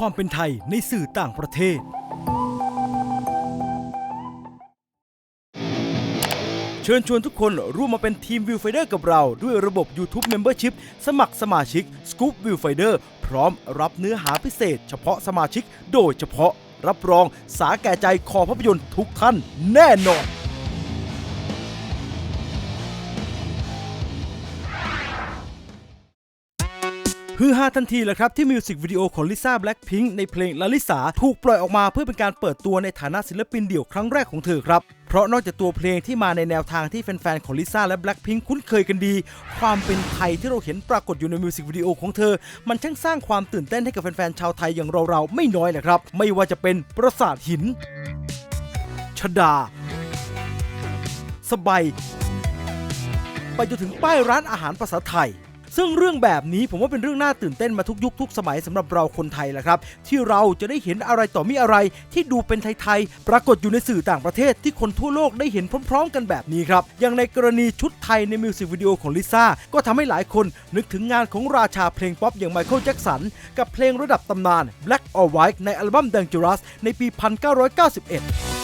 ความเป็นไทยในสื่อต่างประเทศ เชิญชวนทุกคนร่วมมาเป็นทีม Viewfinder กับเรา ด้วยระบบ YouTube Membership สมัครสมาชิก Scoop Viewfinder พร้อมรับเนื้อหาพิเศษ เฉพาะสมาชิก โดยเฉพาะรับรองสาแก่ใจคอภาพยนตร์ทุกท่านแน่นอน ฮือฮาทันทีเลยครับที่มิวสิกวิดีโอของลิซ่าแบล็ k พิงในเพลงลาลิสาถูกปล่อยออกมาเพื่อเป็นการเปิดตัวในฐานะศิลปินเดี่ยวครั้งแรกของเธอครับ เพราะนอกจากตัวเพลงที่มาในแนวทางที่แฟนๆของลิซ่าและแบล็ k พิงคุ้นเคยกันดี ความเป็นไทยที่เราเห็นปรากฏอยู่ในมิวสิกวิดีโอของเธอ มันช่างสร้างความตื่นเต้นให้กับแฟนๆชาวไทยอย่างเราๆไม่น้อยเลยครับ ไม่ว่าจะเป็นปราสาทหินชดา สบายไปจนถึงป้ายร้านอาหารภาษาไทย ซึ่งเรื่องแบบนี้ผมว่าเป็นเรื่องน่าตื่นเต้นมาทุกยุคทุกสมัยสำหรับเราคนไทยแหละครับ ที่เราจะได้เห็นอะไรต่อมีอะไร ที่ดูเป็นไทยๆปรากฏอยู่ในสื่อต่างประเทศที่คนทั่วโลกได้เห็นพร้อม ๆ กันแบบนี้ครับอย่างในกรณีชุดไทยในมิวสิกวิดีโอของลิซ่าก็ทำให้หลายคนนึกถึงงานของราชาเพลงป๊อปอย่างไมเคิลแจ็กสันกับเพลงระดับตำนาน Black or White ในอัลบั้ม Dangerous ในปี 1991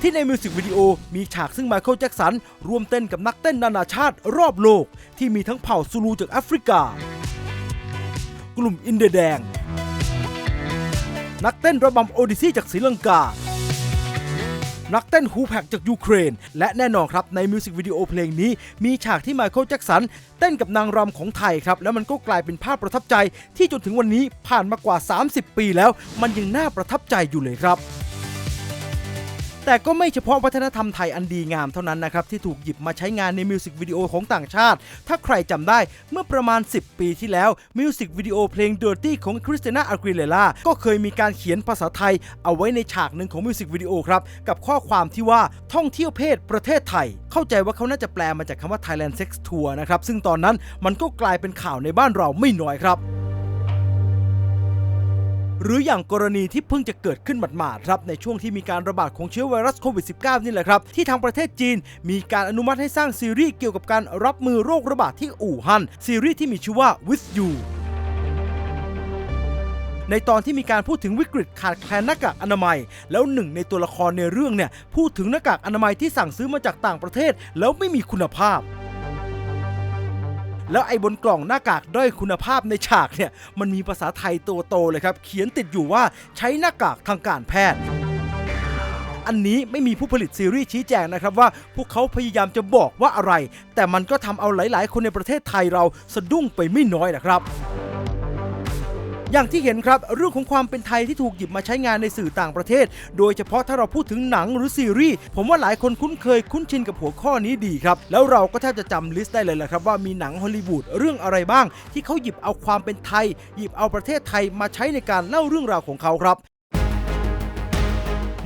ที่ในมิวสิกวิดีโอมีฉากซึ่งไมเคิลแจ็กสันร่วมเต้นกับนักเต้นนานาชาติรอบโลก ที่มีทั้งเผ่าซูลูจากแอฟริกา กลุ่มอินเดียแดง นักเต้นระบำโอดิซีจากศรีลังกา นักเต้นฮูแพกจากยูเครน และแน่นอนครับในมิวสิกวิดีโอเพลงนี้ มีฉากที่ไมเคิลแจ็กสันเต้นกับนางรำของไทยครับ แล้วมันก็กลายเป็นภาพประทับใจที่จนถึงวันนี้ผ่านมากว่า 30 ปีแล้ว มันยังน่าประทับใจอยู่เลยครับ แต่ก็ไม่เฉพาะวัฒนธรรมไทยอันดีงามเท่านั้นนะครับ ที่ถูกหยิบมาใช้งานในมิวสิกวิดีโอของต่างชาติ ถ้าใครจำได้เมื่อประมาณ 10 ปีที่แล้วมิวสิกวิดีโอเพลง Dirty ของคริสติน่าอากิเลล่าก็เคยมีการเขียนภาษาไทย เอาไว้ในฉากหนึ่งของมิวสิกวิดีโอครับ กับข้อความที่ว่าท่องเที่ยวเพศประเทศไทย เข้าใจว่าเขาน่าจะแปลมาจากคำว่า Thailand Sex Tour นะครับซึ่งตอนนั้นมันก็กลายเป็นข่าวในบ้านเราไม่น้อยครับ หรืออย่างกรณีที่เพิ่งจะเกิดขึ้นหมาดๆครับในช่วงที่มีการระบาดของเชื้อไวรัสโควิด -19 นี่แหละครับ ที่ทางประเทศจีน มีการอนุมัติให้สร้างซีรีส์เกี่ยวกับการรับมือโรคระบาดที่อู่ฮั่นซีรีส์ที่มีชื่อว่า With You ในตอนที่มีการพูดถึงวิกฤตขาดแคลนหน้ากากอนามัย แล้วหนึ่งในตัวละครในเรื่องเนี่ยพูดถึงหน้ากากอนามัยที่สั่งซื้อมาจากต่างประเทศ แล้วไม่มีคุณภาพ แล้วไอ้บนกล่องหน้ากากด้อยคุณภาพในฉากเนี่ยมันมีภาษาไทยตัวโตเลยครับ เขียนติดอยู่ว่าใช้หน้ากากทางการแพทย์อันนี้ไม่มีผู้ผลิตซีรีส์ชี้แจงนะครับว่าพวกเขาพยายามจะบอกว่าอะไร แต่มันก็ทำเอาหลาย ๆ คนในประเทศไทยเราสะดุ้งไปไม่น้อยนะครับ อย่างที่เห็นครับเรื่องของความเป็นไทยที่ถูกหยิบมาใช้งานในสื่อต่างประเทศ โดยเฉพาะถ้าเราพูดถึงหนังหรือซีรีส์ผมว่าหลายคนคุ้นเคยคุ้นชินกับหัวข้อนี้ดีครับ แล้วเราก็แทบจะจำลิสต์ได้เลยแหละครับว่ามีหนังฮอลลีวูดเรื่องอะไรบ้าง ที่เขาหยิบเอาความเป็นไทย หยิบเอาประเทศไทยมาใช้ในการเล่าเรื่องราวของเขาครับ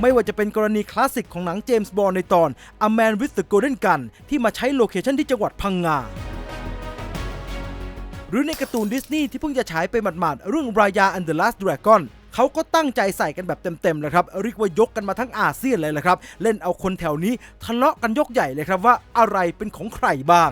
ไม่ว่าจะเป็นกรณีคลาสสิกของหนังเจมส์บอนด์ในตอน A Man with the Golden Gun ที่มาใช้โลเคชันที่จังหวัดพังงา หรือในการ์ตูนดิสนีย์ที่เพิ่งจะฉายไปหมาดๆเรื่อง Raya and the Last Dragon เขาก็ตั้งใจใส่กันแบบเต็มๆเลยครับเรียกว่ายกกันมาทั้งอาเซียนเลยแหละครับ เล่นเอาคนแถวนี้ทะเลาะกันยกใหญ่เลยครับว่าอะไรเป็นของใครบ้าง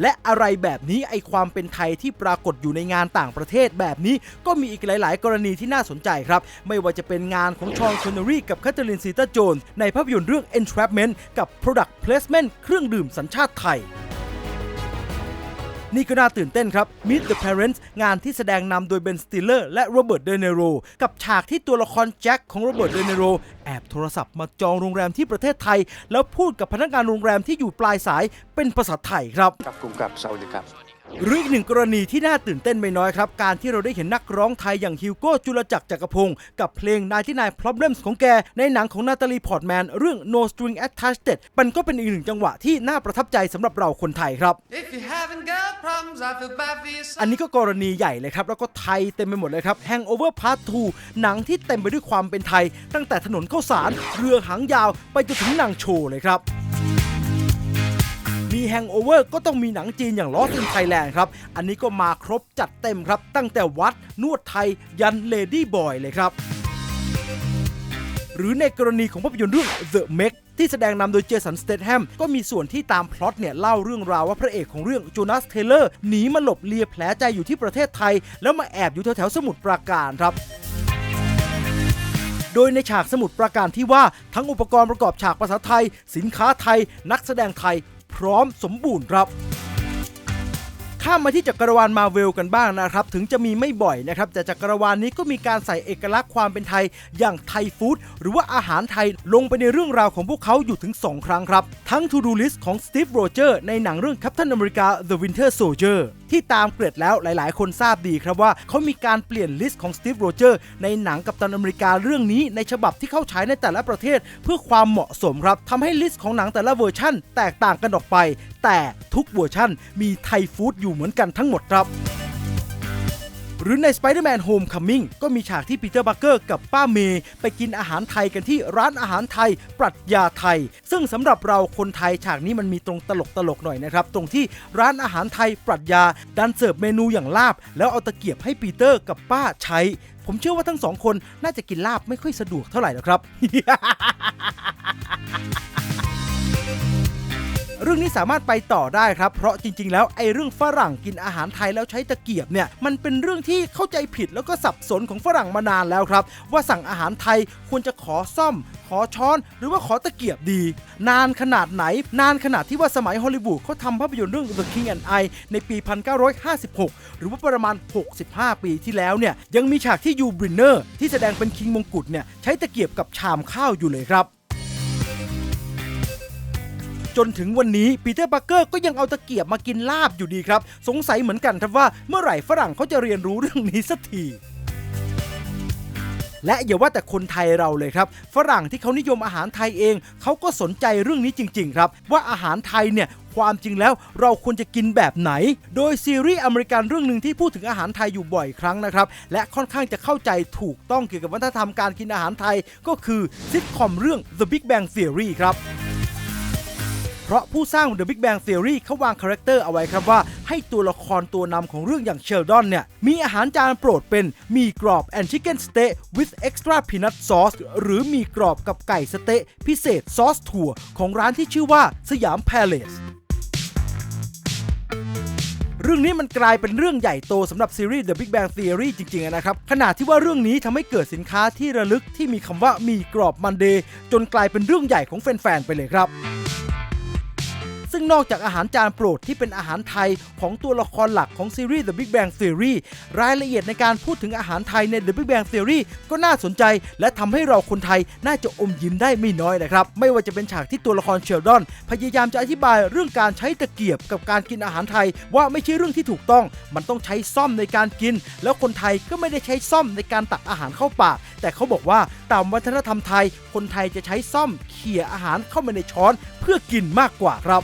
และอะไรแบบนี้ไอความเป็นไทยที่ปรากฏอยู่ในงานต่างประเทศแบบนี้ ก็มีอีกหลาย ๆ กรณีที่น่าสนใจครับ ไม่ว่าจะเป็นงานของชองคอนเนอรีกับแคทเธอรีนซีตาโจนในภาพยนตร์เรื่อง Entrapment กับ Product Placement เครื่องดื่มสัญชาติไทย นี่ก็น่าตื่นเต้นครับ Meet the Parents งานที่แสดงนำโดยเบนสติลเลอร์และโรเบิร์ตเดเนโรกับฉากที่ตัวละครแจ็คของโรเบิร์ตเดเนโรแอบโทรศัพท์มาจองโรงแรมที่ประเทศไทย แล้วพูดกับพนักงานโรงแรมที่อยู่ปลายสายเป็นภาษาไทยครับ กับกลุ่มกับสวัสดีครับ หรืออีกหนึ่งกรณีที่น่าตื่นเต้นไม่น้อยครับ การที่เราได้เห็นนักร้องไทยอย่างฮิวโก้จุลจักรจักรพงศ์กับเพลง99 Problems ของแก ในหนังของนาตาลีพอร์ตแมนเรื่อง No String Attached มันก็เป็นอีกหนึ่งจังหวะที่น่าประทับใจสำหรับเราคนไทยครับ If you haven't got problems, I feel bad for you. อันนี้ก็กรณีใหญ่เลยครับ แล้วก็ไทยเต็มไปหมดเลยครับ Hangover Part 2 หนังที่เต็มไปด้วยความเป็นไทย ตั้งแต่ถนนข้าวสารเรือหางยาวไปจนถึงหนังโชว์เลยครับ มี Hangover ก็ต้องมีหนังจีนอย่าง Lost in Thailand ครับ อันนี้ก็มาครบจัดเต็มครับ ตั้งแต่วัดนวดไทยยัน Lady Boy เลยครับ หรือในกรณีของภาพยนตร์เรื่อง The Meg ที่แสดงนำโดยเจสันสเต t แฮมก็มีส่วนที่ตามพล็อตเนี่ยเล่าเรื่องราวว่าพระเอกของเรื่องโจนาสเทเลอร์หนีมาหลบเลียแผลใจอยู่ที่ประเทศไทย แล้วมาแอบอยู่แถวๆสมุทรปราการครับโดยในฉากสมุดปราการที่ว่าทั้งอุปกรณ์ประกอบฉากภาษาไทย สินค้าไทย นักแสดงไทย ร้อมสมบูรณ์ครับ ข้ามมาที่จักรวาลมาเวลกันบ้างนะครับ ถึงจะมีไม่บ่อยนะครับ แต่จักรวาลนี้ก็มีการใส่เอกลักษณ์ความเป็นไทย อย่างไทยฟู้ดหรือว่าอาหารไทยลงไปในเรื่องราวของพวกเขาอยู่ถึง 2 ครั้งครับ ทั้ง To Do List ของสตีฟโรเจอร์ในหนังเรื่อง Captain America The Winter Soldier ที่ตามเกร็ดแล้วหลายๆ คนทราบดีครับว่าเขามีการเปลี่ยนลิสต์ของสตีฟโรเจอร์ในหนังกัปตันอเมริกาเรื่องนี้ในฉบับที่เข้าฉายในแต่ละประเทศ เพื่อความเหมาะสมครับทำให้ลิสต์ของหนังแต่ละเวอร์ชั่น แตกต่างกันออกไป แต่ทุกเวอร์ชั่นมีไทยฟู้ดอยู่เหมือนกันทั้งหมดครับ หรือใน Spider-Man Homecoming ก็มีฉากที่ปีเตอร์บัคเกอร์กับป้าเมย์ไปกินอาหารไทยกันที่ร้านอาหารไทย ปรัชญาไทย ซึ่งสำหรับเราคนไทยฉากนี้มันมีตรงตลกตลกหน่อยนะครับ ตรงที่ร้านอาหารไทยปรัชญาดันเสิร์ฟเมนูอย่างลาบ แล้วเอาตะเกียบให้ปีเตอร์กับป้าใช้ ผมเชื่อว่าทั้งสองคนน่าจะกินลาบไม่ค่อยสะดวกเท่าไหร่หรอกครับ เรื่องนี้สามารถไปต่อได้ครับ เพราะจริง ๆ แล้วไอ้เรื่องฝรั่งกินอาหารไทยแล้วใช้ตะเกียบเนี่ยมันเป็นเรื่องที่เข้าใจผิดแล้วก็สับสนของฝรั่งมานานแล้วครับ ว่าสั่งอาหารไทยควรจะขอซ่อม ขอช้อน หรือว่าขอตะเกียบดี นานขนาดไหน นานขนาดที่ว่าสมัยฮอลลีวูดเขาทำภาพยนตร์เรื่อง The King and I ในปี 1956 หรือว่าประมาณ 65 ปีที่แล้วเนี่ยยังมีฉากที่ยูบรินเนอร์ที่แสดงเป็นคิงมงกุฎเนี่ยใช้ตะเกียบกับชามข้าวอยู่เลยครับ จนถึงวันนี้ปีเตอร์บัคเกอร์ก็ยังเอาตะเกียบมากินลาบอยู่ดีครับ สงสัยเหมือนกันครับว่าเมื่อไหร่ฝรั่งเขาจะเรียนรู้เรื่องนี้สักทีและอย่าว่าแต่คนไทยเราเลยครับ ฝรั่งที่เขานิยมอาหารไทยเอง เขาก็สนใจเรื่องนี้จริง ๆ ครับ ว่าอาหารไทยเนี่ยความจริงแล้วเราควรจะกินแบบไหน โดยซีรีส์อเมริกันเรื่องหนึ่งที่พูดถึงอาหารไทยอยู่บ่อยครั้งนะครับ และค่อนข้างจะเข้าใจถูกต้องเกี่ยวกับวัฒนธรรมการกินอาหารไทย ก็คือซิทคอมเรื่อง The Big Bang Theory ครับ ราะผู้สร้าง The Big Bang Theory เขาวางคาแรคเตอร์เอาไว้ครับว่า ให้ตัวละครตัวนำของเรื่องอย่างเชลดอนเนี่ย มีอาหารจานโปรดเป็นมีกรอบ and chicken steak with extra peanut sauce หรือมีกรอบกับไก่สเต๊ะพิเศษซอสถั่ว ของร้านที่ชื่อว่าสยามแพลสเรื่องนี้มันกลายเป็นเรื่องใหญ่โตสำหรับซีรีส์ The Big Bang Theory จริงๆนะครับ ขนาดที่ว่าเรื่องนี้ทำให้เกิดสินค้าที่ระลึกที่มีคำว่ามีกรอบมันเดย์จนกลายเป็นเรื่องใหญ่ของแฟนๆไปเลยครับ ซึ่งนอกจากอาหารจานโปรดที่เป็นอาหารไทยของตัวละครหลักของซีรีส์ The Big Bang Theory รายละเอียดในการพูดถึงอาหารไทยใน The Big Bang Theory ก็น่าสนใจ และทำให้เราคนไทยน่าจะอมยิ้มได้ไม่น้อยนะครับ ไม่ว่าจะเป็นฉากที่ตัวละครเชลดอน พยายามจะอธิบายเรื่องการใช้ตะเกียบกับการกินอาหารไทย ว่าไม่ใช่เรื่องที่ถูกต้อง มันต้องใช้ซ่อมในการกิน แล้วคนไทยก็ไม่ได้ใช้ซ่อมในการตักอาหารเข้าปาก แต่เขาบอกว่าตามวัฒนธรรมไทย คนไทยจะใช้ซ่อมเขี่ยอาหารเข้ามาในช้อน เพื่อกินมากกว่าครับ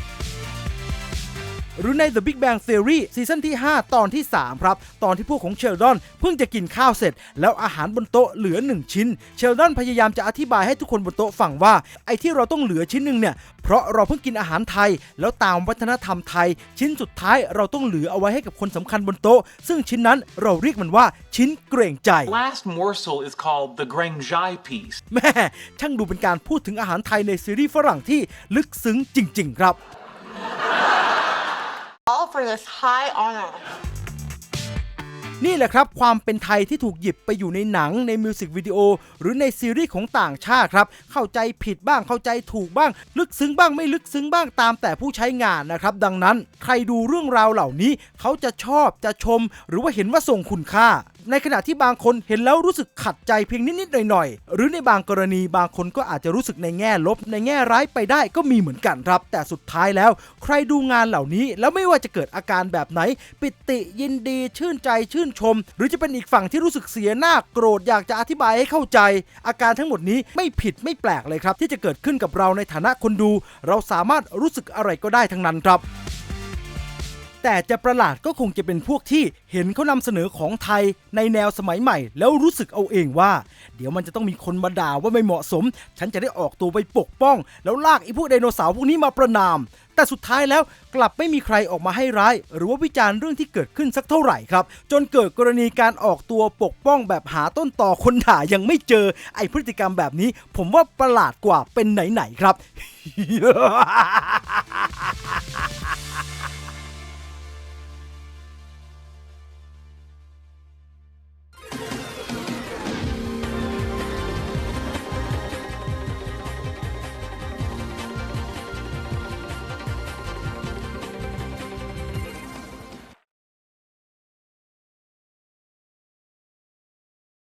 หรือใน The Big Bang Theory ซีซั่นที่ 5 ตอนที่ 3 ครับ ตอนที่พวกของเชลดอนเพิ่งจะกินข้าวเสร็จ แล้วอาหารบนโต๊ะเหลือ 1 ชิ้น เชลดอนพยายามจะอธิบายให้ทุกคนบนโต๊ะฟังว่า ไอ้ที่เราต้องเหลือชิ้นหนึ่งเนี่ย เพราะเราเพิ่งกินอาหารไทย แล้วตามวัฒนธรรมไทย ชิ้นสุดท้ายเราต้องเหลือเอาไว้ให้กับคนสำคัญบนโต๊ะ ซึ่งชิ้นนั้นเราเรียกมันว่าชิ้นเกรงใจ Last morsel is called the Granjai piece. แม่ช่างดูเป็นการพูดถึงอาหารไทยในซีรีส์ฝรั่งที่ลึกซึ้งจริง ๆ ครับ all for this high honor. นี่แหละครับ ความเป็นไทยที่ถูกหยิบไปอยู่ในหนังในมิวสิกวิดีโอ หรือในซีรีส์ของต่างชาติครับ เข้าใจผิดบ้างเข้าใจถูกบ้าง ลึกซึ้งบ้างไม่ลึกซึ้งบ้างตามแต่ผู้ใช้งานนะครับ ดังนั้น ใครดูเรื่องราวเหล่านี้ เขาจะชอบจะชม หรือว่าเห็นว่าส่งคุณค่า ในขณะที่บางคนเห็นแล้วรู้สึกขัดใจเพียงนิด ๆ หน่อย ๆ หรือในบางกรณีบางคนก็อาจจะรู้สึกในแง่ลบในแง่ร้ายไปได้ก็มีเหมือนกันครับ แต่สุดท้ายแล้ว ใครดูงานเหล่านี้ แล้วไม่ว่าจะเกิดอาการแบบไหน ปิติยินดี ชื่นใจชื่นชม หรือจะเป็นอีกฝั่งที่รู้สึกเสียหน้าโกรธอยากจะอธิบายให้เข้าใจ อาการทั้งหมดนี้ไม่ผิดไม่แปลกเลยครับ ที่จะเกิดขึ้นกับเราในฐานะคนดู เราสามารถรู้สึกอะไรก็ได้ทั้งนั้นครับ แต่จะประหลาดก็คงจะเป็นพวกที่เห็นเขานำเสนอของไทยในแนวสมัยใหม่ แล้วรู้สึกเอาเองว่า เดี๋ยวมันจะต้องมีคนมาด่าว่าไม่เหมาะสม ฉันจะได้ออกตัวไปปกป้อง แล้วลากไอ้พวกไดโนเสาร์พวกนี้มาประนาม แต่สุดท้ายแล้วกลับไม่มีใครออกมาให้ร้าย หรือว่าวิจารณ์เรื่องที่เกิดขึ้นสักเท่าไหร่ครับ จนเกิดกรณีการออกตัวปกป้องแบบหาต้นต่อคนด่ายังไม่เจอไอ้พฤติกรรมแบบนี้ ผมว่าประหลาดกว่าเป็นไหนๆครับ